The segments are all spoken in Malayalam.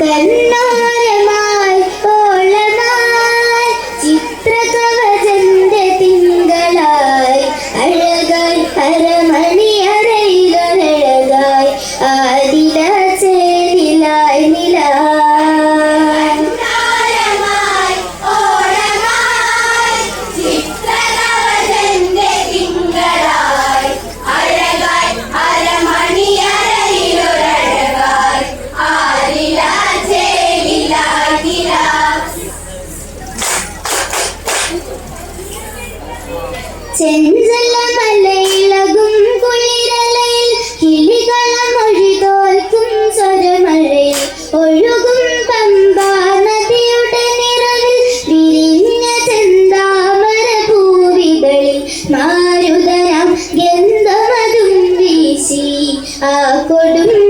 cánh കൊടും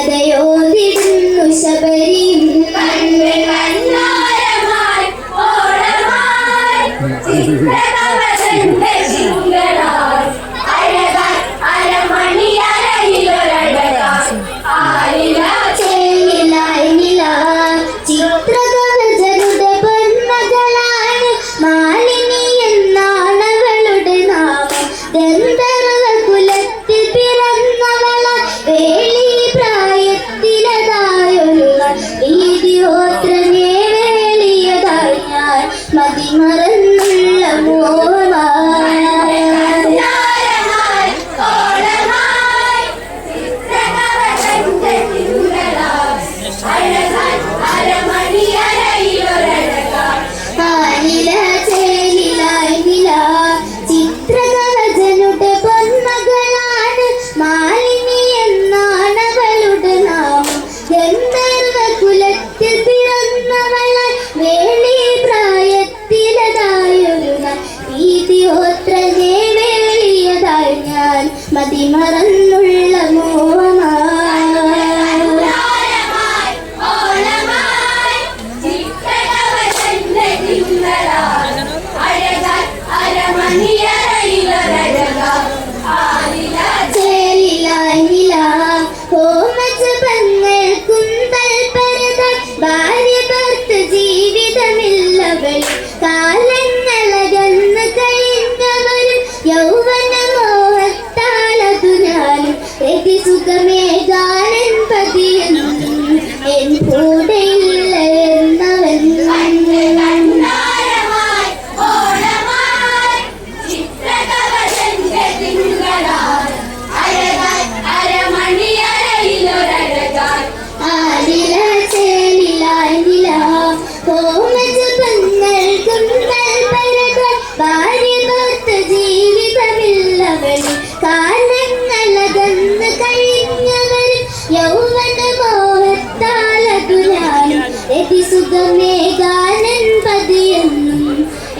Hadi oh, yok.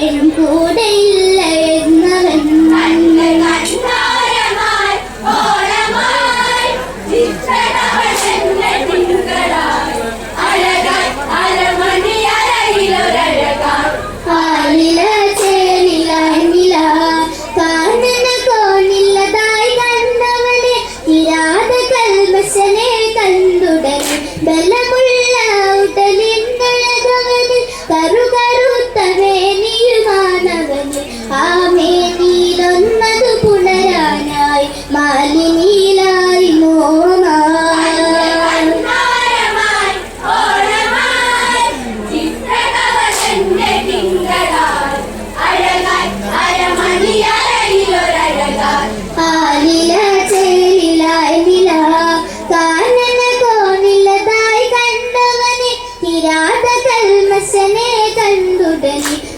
I'm good.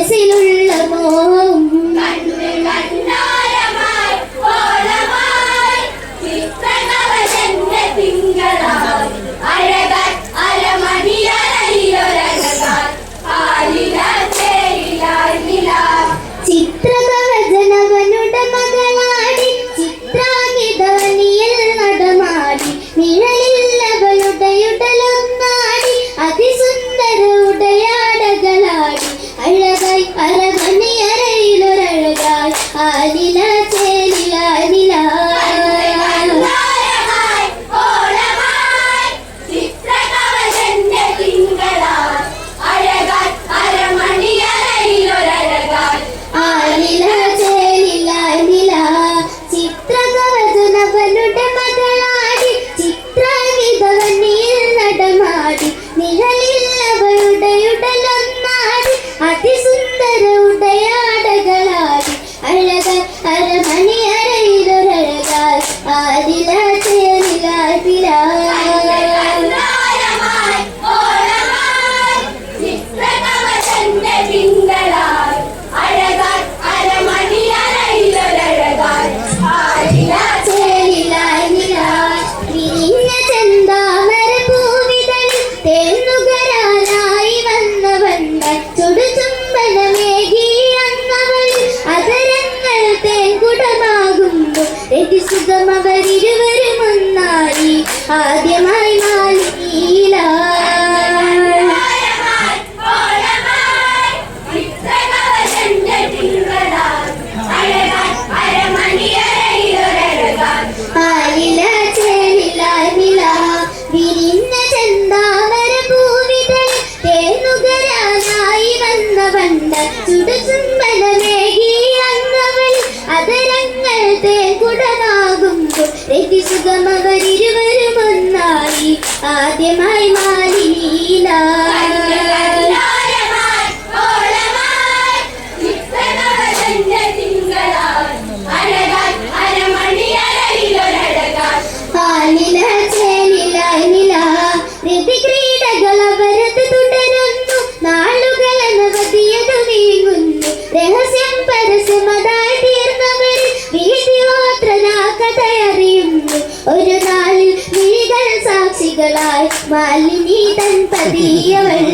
മനസ്സിലുള്ള മോഹം ফাতেমাই মালিনা മകളായി മാലിനി തൻ പതിയവൾ.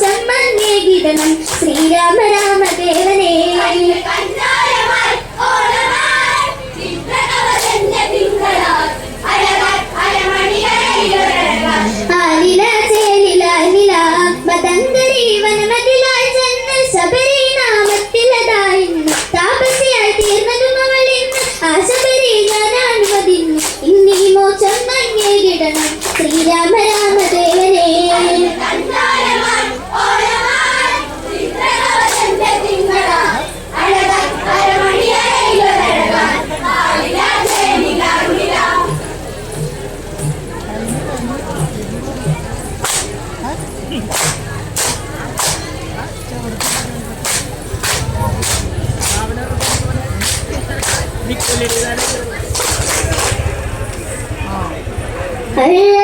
ജന്മം ശ്രീരാമ രാമദേവനേ Hey!